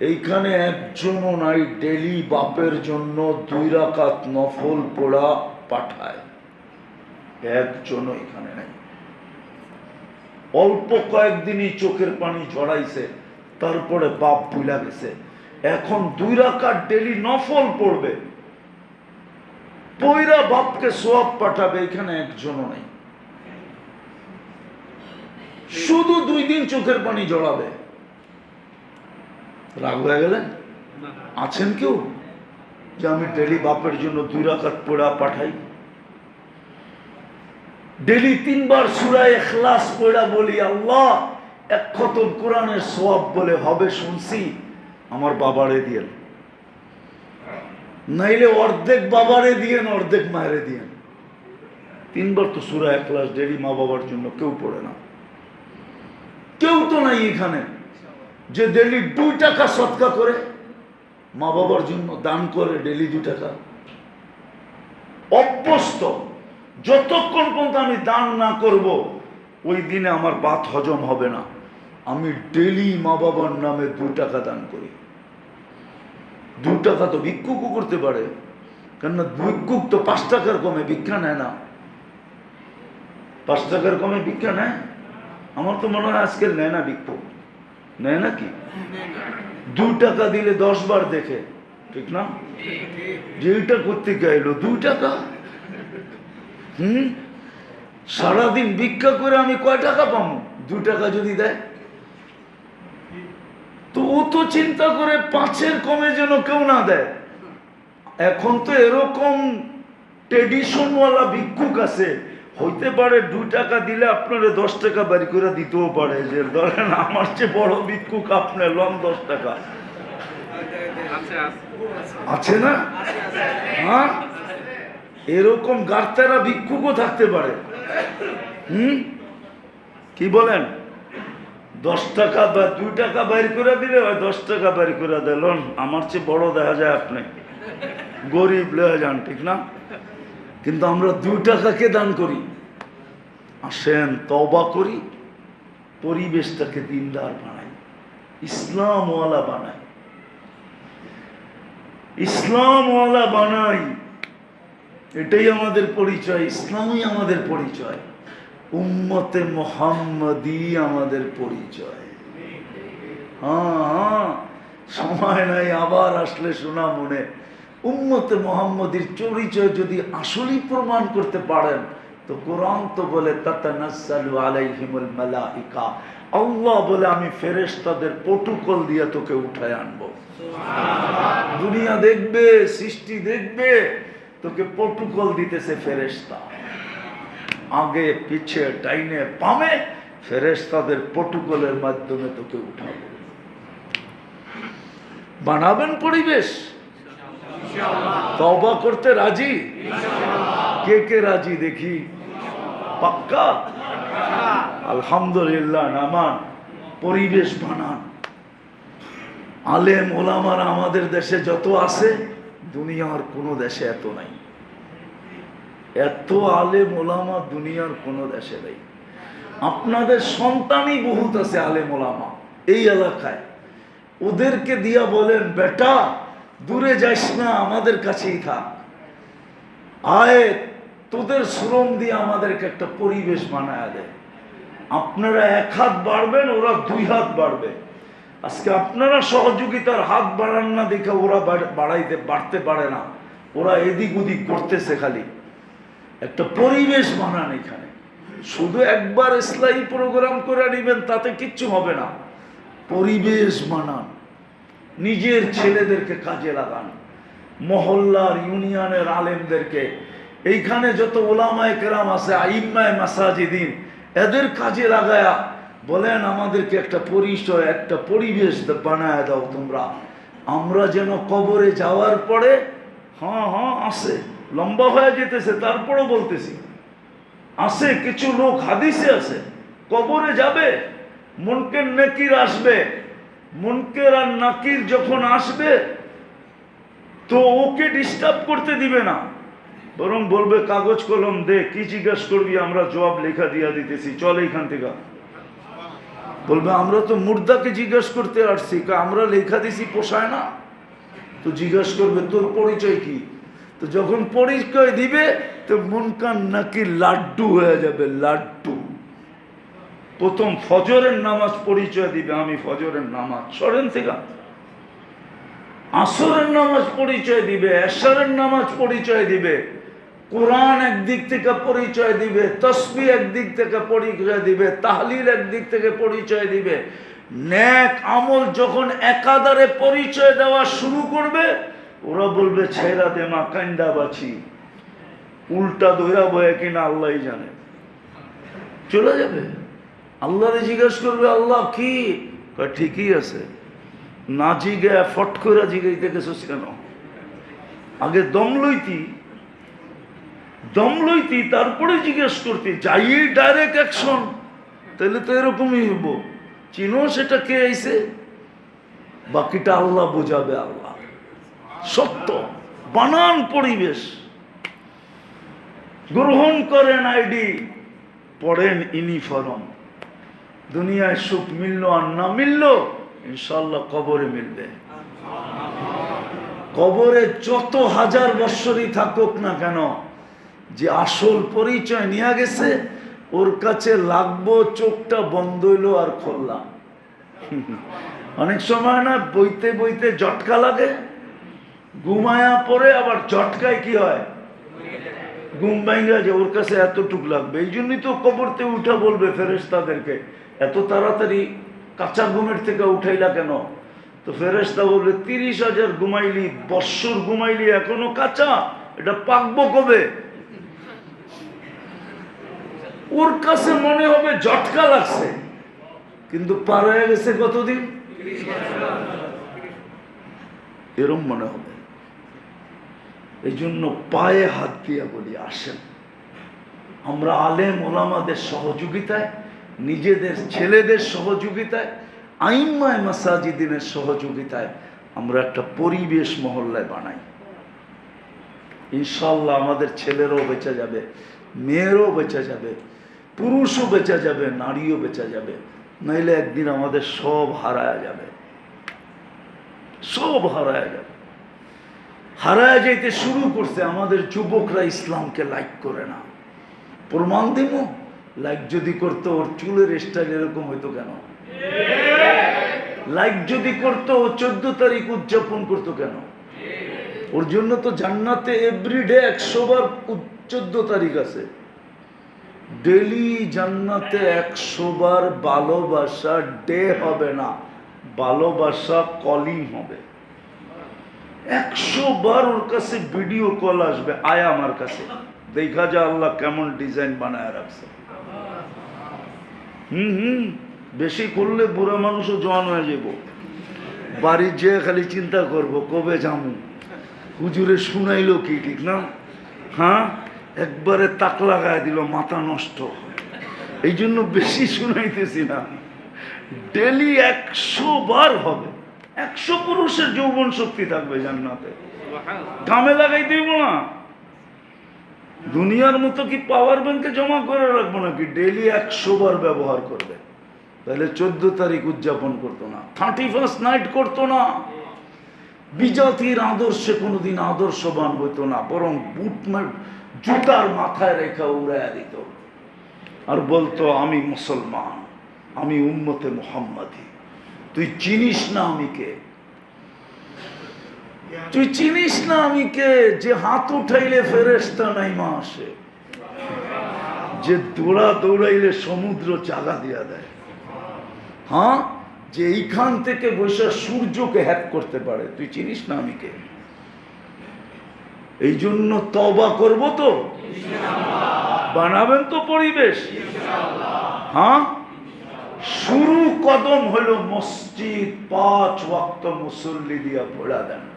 এইখানে একজনও নাই, ডেলি বাপের জন্য দুই রাকাত নফল পোড়া পাঠায়। একজনও এখানে নাই। অল্প কয়েকদিনই চোখের পানি ঝরাইছে, তারপরে বাপ ভুলা গেছে। এখন দুই রাকাত ডেলি নফল পড়বে। পয়রা বাপকে সোয়াব পাঠাবে, এখানে একজনও নাই। শুধু দুই দিন চোখের পানি জড়াবে রাগ হয়ে গেলেন? আছেন কেউ? যে আমি ডেলি বাপের জন্য দুই রাকাত পোড়া পাঠাই। ডেলি তিনবার সুরায় এখলাস পড়া বলি, আল্লাহ, এক খতম কোরআনের সোয়াব বলে হবে শুনছি, আমার বাবারে দিয়েন। নাইলে অর্ধেক বাবারে দিয়েন, অর্ধেক মায়েরে দিয়েন। তিনবার তো সুরা এখলাস ডেলি মা বাবার জন্য কেউ পড়ে না। কেউ তো নাই এখানে। যে ডেলি দুই টাকা সৎকা করে মা বাবার জন্য দান করে ডেলি দুই টাকা। অভ্যস্ত, যতক্ষণ পর্যন্ত আমি দান না করব, ওই দিনে আমার বাত হজম হবে না। আমি ডেলি মা বাবার নামে দু টাকা দান করি। দু টাকা তো ভিক্ষুকও করতে পারে, কেননা ভিক্ষুক তো পাঁচ টাকার কমে ভিক্ষা নেয় না। পাঁচ টাকার কমে ভিক্ষা নেয়? আমার তো মনে হয় আজকাল নেয় না ভিক্ষুক। নেয় নাকি? দু টাকা দিলে দশ বার দেখে, ঠিক না? যে এটা করতে গেলো, দু টাকা? হুম? সারাদিন ভিক্ষা করে আমি কয় টাকা পাবো? দু টাকা যদি দেয়? তো ও তো চিন্তা করে পাঁচের কমে যেন কেউ না দেয়। এখন তো এরকম ট্রেডিশনওয়ালা ভিক্ষুক আছে। হইতে পারে দু টাকা দিলে আপনারা দশ টাকা বাড়ি করে দিতেও পারে, যে ধরেন আমার চেয়ে বড় ভিক্ষুক আপনার লন দশ টাকা। আছে না? হ্যাঁ? এরকম গার্তারা ভিক্ষুকও থাকতে পারে। হুম? কি বলেন? দশ টাকা বা দুই টাকা বাইর করে দিলে দশ টাকা বাইর করে দিলেন আমার চেয়ে বড় দেখা যায় আপনি। গরিব লেয়া যান, ঠিক না? কিন্তু আমরা দুই টাকাকে দান করি। আসেন তবা করি, পরিবেশটাকে দিনদার বানাই, ইসলামওয়ালা বানাই। ইসলামওয়ালা বানাই, এটাই আমাদের পরিচয়, ইসলামই আমাদের পরিচয়। উম্মতে মোহাম্মদই আমাদের পরিচয়। হ্যাঁ হ্যাঁ সময় নাই, আবার আসলে শোনা মনে। উম্মতে মোহাম্মদীর পরিচয় যদি আসলেই প্রমাণ করতে পারেন তো কোরআন তো বলে তাতানাসালু আলাইহিমুল মালাইকা। আল্লাহ বলে আমি ফেরেশতাদের প্রটোকল দিয়ে তোকে উঠায় আনব। দুনিয়া দেখবে সৃষ্টি দেখবে তোকে প্রটোকল দিতেছে ফেরেশতা। আগে পিছে ডাইনে পামে ফেরেশতাদের প্রটোকলের মাধ্যমে তোকে উঠাবো। বানাবেন পরিবেশ। তবা করতে রাজি? কে কে রাজি দেখি? পাক্কা? আলহামদুলিল্লাহ নামান। পরিবেশ বানান। আলেম ওলামারা আমাদের দেশে যত আছে দুনিয়ার কোনো দেশে এত নাই। এত আলেম ওলামা দুনিয়ার কোনো দেশে নেই। আপনাদের সন্তানই বহুত আছে আলেম ওলামা এই এলাকায়। ওদেরকে দিয়া বলেন বেটা দূরে যাইস না, আমাদের কাছেই থাক। আয়, তোদের শ্রম দিয়ে আমাদেরকে একটা পরিবেশ বানায় দেয় আপনারা এক হাত বাড়বেন, ওরা দুই হাত বাড়বে। আজকে আপনারা সহযোগিতার হাত বাড়ান না দেখে ওরা বাড়াইতে, বাড়তে পারে না। ওরা এদিক ওদিক করতেছে খালি। একটা পরিবেশ বানান এখানে। শুধু একবার ইসলামী প্রোগ্রাম করে নিবেন, তাতে কিচ্ছু হবে না। পরিবেশ বানান। নিজের ছেলেদেরকে কাজে লাগান। মহল্লার ইউনিয়নের আলেমদেরকে। এইখানে যত ওলামায় কেরাম আছে, আইম্মায় মাসাজিদিন, এদের কাজে লাগায়া বলেন, আমাদেরকে একটা পরিচয় একটা পরিবেশ বানায় দাও তোমরা। আমরা যেন কবরে যাওয়ার পরে হ্যাঁ হ্যাঁ আসে। লম্বা হয়ে যেতেছে, তারপরও বলতেছি। আছে কিছু লোক হাদিসে আছে। কবরে যাবে মনকে নেকির আসবে। মনকের আর নাকির যখন আসবে, তো ওকে ডিস্টার্ব করতে দিবে না। বরং বলবে, কাগজ, কলম দে, কি জিজ্ঞাসা করবি? আমরা জবাব লেখা দিয়া দিতেছি। চল এইখান থেকে। বলবে, আমরা তো মুর্দাকে জিজ্ঞেস করতে আসছি। আমরা লেখা দিছি পোষায় না? তো জিজ্ঞেস করবে, তোর পরিচয় কি? তো যখন পরিচয় দিবে, তো মনকান নাকি লাড্ডু হয়ে যাবে, লাড্ডু। প্রথম ফজরের নামাজ পরিচয় দিবে, আমি ফজরের নামাজ। সরেন থেকে। আসরের নামাজ পরিচয় দিবে, এশারের নামাজ পরিচয় দিবে, কোরআন একদিক থেকে পরিচয় দিবে, তসবি একদিক থেকে পরিচয় দিবে, তাহলিল একদিক থেকে পরিচয় দিবে। ন্যাক আমল যখন একাধারে পরিচয় দেওয়া শুরু করবে, ওরা বলবে, ছেড়া দে মা কান্দা বাছি। উল্টা দইরা বয়ে কিনা আল্লাহ জানে। চলে যাবে। আল্লাহরে জিজ্ঞেস করবে, আল্লাহ কি? ঠিকই আছে। না জিগে ফট করে জিগাইতে গেছিস কেন? আগে দম লইতি। দম লইতি, তারপরে জিজ্ঞেস করতি, যাই ডাইরেক্ট অ্যাকশন তাহলে তো এরকমই হইব। চিনো সেটা কে আইছে? বাকিটা আল্লাহ বোঝাবে, আল্লাহ। সত্য, বানান পরিবেশ। গ্রহণ করেন আইডি, পড়েন ইউনিফর্ম। দুনিয়ায় সুখ মিললো আর না মিললো ইনশাল্লাহ কবরে মিলবে। কবরে যত হাজার বৎসরই থাকুক না কেন, যে আসল পরিচয় নিয়ে গেছে, ওর কাছে লাগবো চোখটা বন্ধ হইল আর খুললাম অনেক সময় না বইতে বইতে জটকা লাগে, ঘুমায়া পরে আবার জটকায় কি হয়? ঘুম ভাঙ্গা যে ওর কাছে এতটুক লাগবে। এই জন্যই তো কবরতে উঠা বলবে ফেরেস তাদেরকে এত তাড়াতাড়ি কাঁচা ঘুমের থেকে উঠাইলা কেন? তো ফেরেস্তা বলবে তিরিশ হাজার ঘুমাইলি, বৎসর ঘুমাইলি, এখনও কাঁচা? এটা পাকবো কবে? ওর কাছে মনে হবে জটকা লাগছে। কিন্তু পার হয়ে গেছে কতদিন? এরম মনে হবে। এই জন্য পায়ে হাত দিয়া বলি, আসেন। আমরা আলেম ওলামাদের সহযোগিতায় নিজেদের ছেলেদের সহযোগিতায়, আইম্মায় মাসাজিদিনের সহযোগিতায় আমরা একটা পরিবেশ মহল্লায় বানাই। ইনশাল্লাহ আমাদের ছেলেরও বেঁচে যাবে, মেয়েরও বেঁচে যাবে, পুরুষও বেঁচে যাবে, নারীও বেঁচে যাবে, নইলে একদিন আমাদের সব হারায় যাবে। সব হারায় যাবে। হারায় যাইতে শুরু করছে, আমাদের যুবকরা ইসলামকে লাইক করে না। প্রমাণ দিব লাইক যদি করতো ওর চুলের স্টাইল এরকম হইতো কেন? লাইক যদি করতো ও চোদ্দ তারিখ উদযাপন করতো কেন? ওর জন্য তো জান্নাতে এভরিডে একশো বার চোদ্দ তারিখ আছে। ডেলি জান্নাতে একশো বার ভালোবাসা ডে হবে না, ভালোবাসা কলিং হবে। একশো বার ওর কাছে ভিডিও কল আসবে, আয় আমার কাছে। দেখা যা আল্লাহ কেমন ডিজাইন বানায় রাখছে। হুম হুম, বেশি করলে বুড়া মানুষও জোয়ান হয়ে যাব। বাড়ির যেয়ে খালি চিন্তা করব, কবে যামু? হুজুরে শুনাইলো কি ঠিক না? হ্যাঁ একবারে তাক লাগায় দিল, মাথা নষ্ট। এই জন্য বেশি শুনাইতেছি না। ডেলি একশো বার হবে। একশো পুরুষের যৌবন শক্তি থাকবে জান্নাতে। কামে লাগাই দিব না। দুনিয়ার মতো কি পাওয়ার ব্যাংকে জমা করে রাখব নাকি? ডেলি একশো বার ব্যবহার করবে। তাহলে চোদ্দ তারিখ উদযাপন করতো না থার্টি ফার্স্ট নাইট করতো না। বিজাতির আদর্শে কোনোদিন আদর্শবান হইতো না, বরং বুট মা- জুতার মাথায় রেখা উড়াইয়া দিত। আর বলতো, আমি মুসলমান, আমি উম্মতে মোহাম্মদী, তুই চিনিস না আমি কে? তুই চিনিস না আমি কে? যে হাত উঠাইলে ফেরেস্তা নাই মা আসে। যে দৌড়া দৌড়াইলে সমুদ্র জাগা দিয়া দেয়। হ্যাঁ? যে এইখান থেকে বসে সূর্যকে হ্যাক করতে পারে। তুই চিনিস না আমি কে? এই জন্য তবা করব তো? বানাবেন তো পরিবেশ। হ্যাঁ? শুরু কদম হলো মসজিদ পাঁচ ওয়াক্ত মুসল্লি দিয়া পড়া দেন।